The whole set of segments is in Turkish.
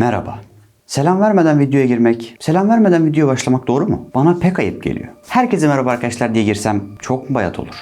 Merhaba. Selam vermeden videoya girmek, selam vermeden videoya başlamak doğru mu? Bana pek ayıp geliyor. Herkese merhaba arkadaşlar diye girsem çok mu bayat olur?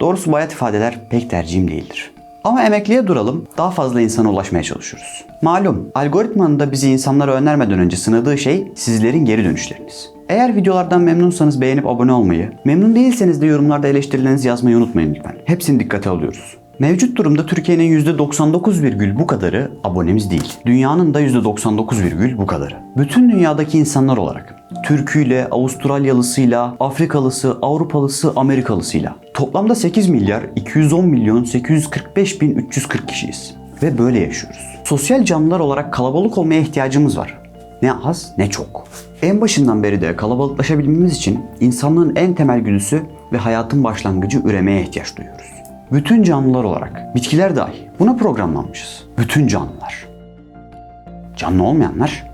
Doğrusu bayat ifadeler pek tercihim değildir. Ama emekliye duralım, daha fazla insana ulaşmaya çalışıyoruz. Malum, algoritmanın da bizi insanlara önermeden önce sınadığı şey sizlerin geri dönüşleriniz. Eğer videolardan memnunsanız beğenip abone olmayı, memnun değilseniz de yorumlarda eleştirilerinizi yazmayı unutmayın lütfen. Hepsini dikkate alıyoruz. Mevcut durumda Türkiye'nin %99 virgül bu kadarı abonemiz değil. Dünyanın da %99 virgül bu kadarı. Bütün dünyadaki insanlar olarak Türküyle, Avustralyalısıyla, Afrikalısı, Avrupalısı, Amerikalısıyla toplamda 8 milyar 210 milyon 845 bin 340 kişiyiz. Ve böyle yaşıyoruz. Sosyal canlılar olarak kalabalık olmaya ihtiyacımız var. Ne az ne çok. En başından beri de kalabalıklaşabilmemiz için insanlığın en temel güdüsü ve hayatın başlangıcı üremeye ihtiyaç duyuyoruz. Bütün canlılar olarak, bitkiler dahi buna programlanmışız. Bütün canlılar. Canlı olmayanlar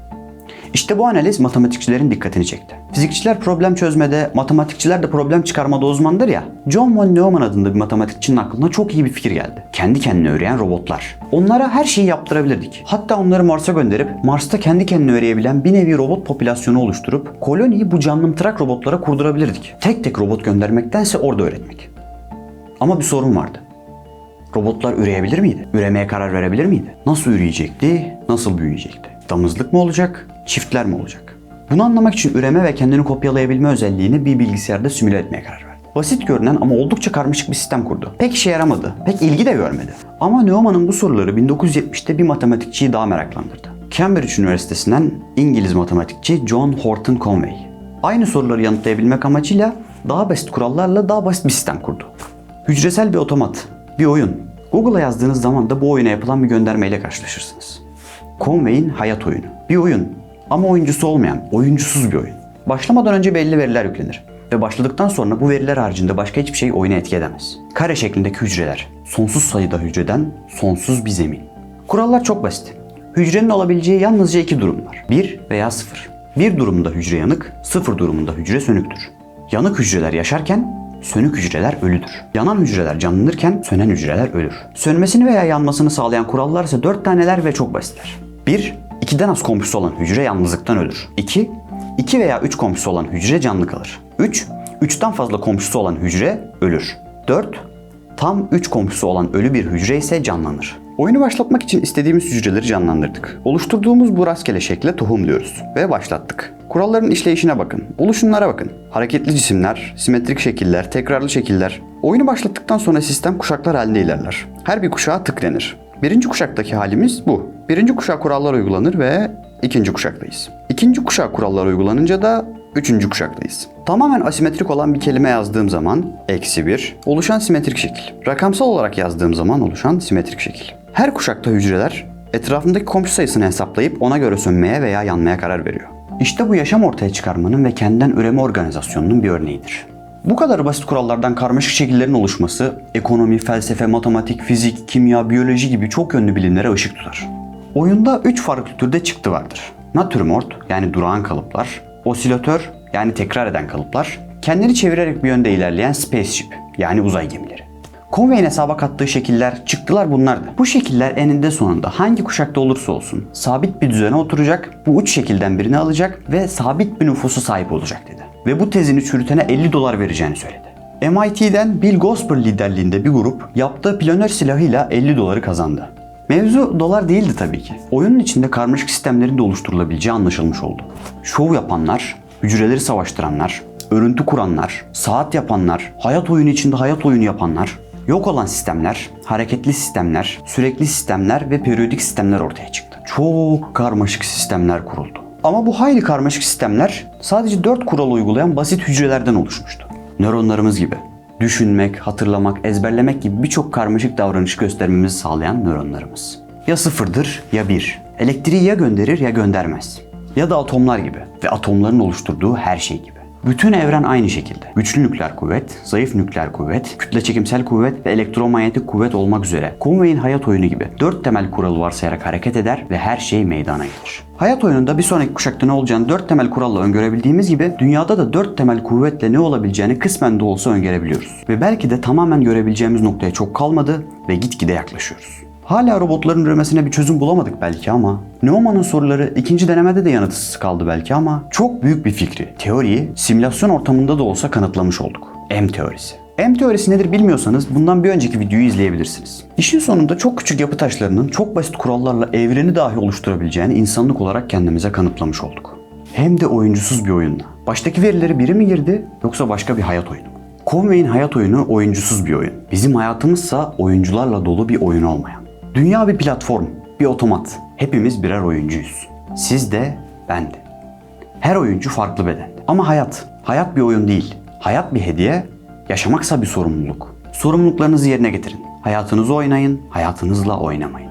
işte bu analiz matematikçilerin dikkatini çekti. Fizikçiler problem çözmede, matematikçiler de problem çıkarmada uzmandır ya. John von Neumann adında bir matematikçinin aklına çok iyi bir fikir geldi. Kendi kendine öreyen robotlar. Onlara her şeyi yaptırabilirdik. Hatta onları Mars'a gönderip Mars'ta kendi kendine öreyebilen bir nevi robot popülasyonu oluşturup koloniyi bu canlımtırak robotlara kurdurabilirdik. Tek tek robot göndermektense orada öğretmek. Ama bir sorun vardı. Robotlar üreyebilir miydi? Üremeye karar verebilir miydi? Nasıl üreyecekti? Nasıl büyüyecekti? Damızlık mı olacak? Çiftler mi olacak? Bunu anlamak için üreme ve kendini kopyalayabilme özelliğini bir bilgisayarda simüle etmeye karar verdi. Basit görünen ama oldukça karmaşık bir sistem kurdu. Pek işe yaramadı. Pek ilgi de görmedi. Ama Neumann'ın bu soruları 1970'te bir matematikçiyi daha meraklandırdı. Cambridge Üniversitesi'nden İngiliz matematikçi John Horton Conway. Aynı soruları yanıtlayabilmek amacıyla daha basit kurallarla daha basit bir sistem kurdu. Hücresel bir otomat, bir oyun. Google'a yazdığınız zaman da bu oyuna yapılan bir göndermeyle karşılaşırsınız. Conway'in hayat oyunu. Bir oyun ama oyuncusu olmayan, oyuncusuz bir oyun. Başlamadan önce belli veriler yüklenir. Ve başladıktan sonra bu veriler haricinde başka hiçbir şey oyuna etki edemez. Kare şeklindeki hücreler. Sonsuz sayıda hücreden sonsuz bir zemin. Kurallar çok basit. Hücrenin olabileceği yalnızca iki durum var. 1 veya 0. Bir durumda hücre yanık, sıfır durumunda hücre sönüktür. Yanık hücreler yaşarken Sönük hücreler ölüdür. Yanan hücreler canlanırken sönen hücreler ölür. Sönmesini veya yanmasını sağlayan kurallar ise 4 taneler ve çok basitler. 1. 2'den az komşusu olan hücre yalnızlıktan ölür. 2. 2 veya 3 komşusu olan hücre canlı kalır. 3. 3'ten fazla komşusu olan hücre ölür. 4. Tam 3 komşusu olan ölü bir hücre ise canlanır. Oyunu başlatmak için istediğimiz hücreleri canlandırdık. Oluşturduğumuz bu rastgele şekle tohum diyoruz ve başlattık. Kuralların işleyişine bakın, oluşumlara bakın. Hareketli cisimler, simetrik şekiller, tekrarlı şekiller. Oyunu başlattıktan sonra sistem kuşaklar halinde ilerler. Her bir kuşağa tık denir. Birinci kuşaktaki halimiz bu. Birinci kuşak kurallar uygulanır ve ikinci kuşaktayız. İkinci kuşak kurallar uygulanınca da üçüncü kuşaktayız. Tamamen asimetrik olan bir kelime yazdığım zaman eksi bir oluşan simetrik şekil. Rakamsal olarak yazdığım zaman oluşan simetrik şekil. Her kuşakta hücreler etrafındaki komşu sayısını hesaplayıp ona göre sönmeye veya yanmaya karar veriyor. İşte bu yaşam ortaya çıkarmanın ve kendinden üreme organizasyonunun bir örneğidir. Bu kadar basit kurallardan karmaşık şekillerin oluşması ekonomi, felsefe, matematik, fizik, kimya, biyoloji gibi çok yönlü bilimlere ışık tutar. Oyunda 3 farklı türde çıktı vardır. Natürmort yani durağan kalıplar, osilatör yani tekrar eden kalıplar, kendini çevirerek bir yönde ilerleyen spaceship yani uzay gemileri. Conway'in hesaba kattığı şekiller, çıktılar bunlardı. Bu şekiller eninde sonunda hangi kuşakta olursa olsun sabit bir düzene oturacak, bu üç şekilden birini alacak ve sabit bir nüfusu sahip olacak dedi. Ve bu tezini çürütene 50 dolar vereceğini söyledi. MIT'den Bill Gosper liderliğinde bir grup yaptığı planör silahıyla 50 doları kazandı. Mevzu dolar değildi tabii ki. Oyunun içinde karmaşık sistemlerin de oluşturulabileceği anlaşılmış oldu. Şov yapanlar, hücreleri savaştıranlar, örüntü kuranlar, saat yapanlar, hayat oyunu içinde hayat oyunu yapanlar, yok olan sistemler, hareketli sistemler, sürekli sistemler ve periyodik sistemler ortaya çıktı. Çok karmaşık sistemler kuruldu. Ama bu hayli karmaşık sistemler sadece 4 kural uygulayan basit hücrelerden oluşmuştu. Nöronlarımız gibi. Düşünmek, hatırlamak, ezberlemek gibi birçok karmaşık davranış göstermemizi sağlayan nöronlarımız. Ya sıfırdır ya bir. Elektriği ya gönderir ya göndermez. Ya da atomlar gibi ve atomların oluşturduğu her şey gibi. Bütün evren aynı şekilde. Güçlü nükleer kuvvet, zayıf nükleer kuvvet, kütle çekimsel kuvvet ve elektromanyetik kuvvet olmak üzere Conway'in hayat oyunu gibi dört temel kuralı varsayarak hareket eder ve her şey meydana gelir. Hayat oyununda bir sonraki kuşakta ne olacağını dört temel kuralla öngörebildiğimiz gibi dünyada da dört temel kuvvetle ne olabileceğini kısmen de olsa öngörebiliyoruz. Ve belki de tamamen görebileceğimiz noktaya çok kalmadı ve gitgide yaklaşıyoruz. Hala robotların üremesine bir çözüm bulamadık belki ama Neumann'ın soruları ikinci denemede de yanıtsız kaldı belki ama çok büyük bir fikri, teoriyi simülasyon ortamında da olsa kanıtlamış olduk. M teorisi. M teorisi nedir bilmiyorsanız bundan bir önceki videoyu izleyebilirsiniz. İşin sonunda çok küçük yapı taşlarının çok basit kurallarla evreni dahi oluşturabileceğini insanlık olarak kendimize kanıtlamış olduk. Hem de oyuncusuz bir oyunla. Baştaki verileri biri mi girdi yoksa başka bir hayat oyunu mu? Conway'in hayat oyunu oyuncusuz bir oyun. Bizim hayatımızsa oyuncularla dolu bir oyun olmayan. Dünya bir platform, bir otomat. Hepimiz birer oyuncuyuz. Siz de, ben de. Her oyuncu farklı bedende. Ama hayat, hayat bir oyun değil. Hayat bir hediye, yaşamaksa bir sorumluluk. Sorumluluklarınızı yerine getirin. Hayatınızı oynayın, hayatınızla oynamayın.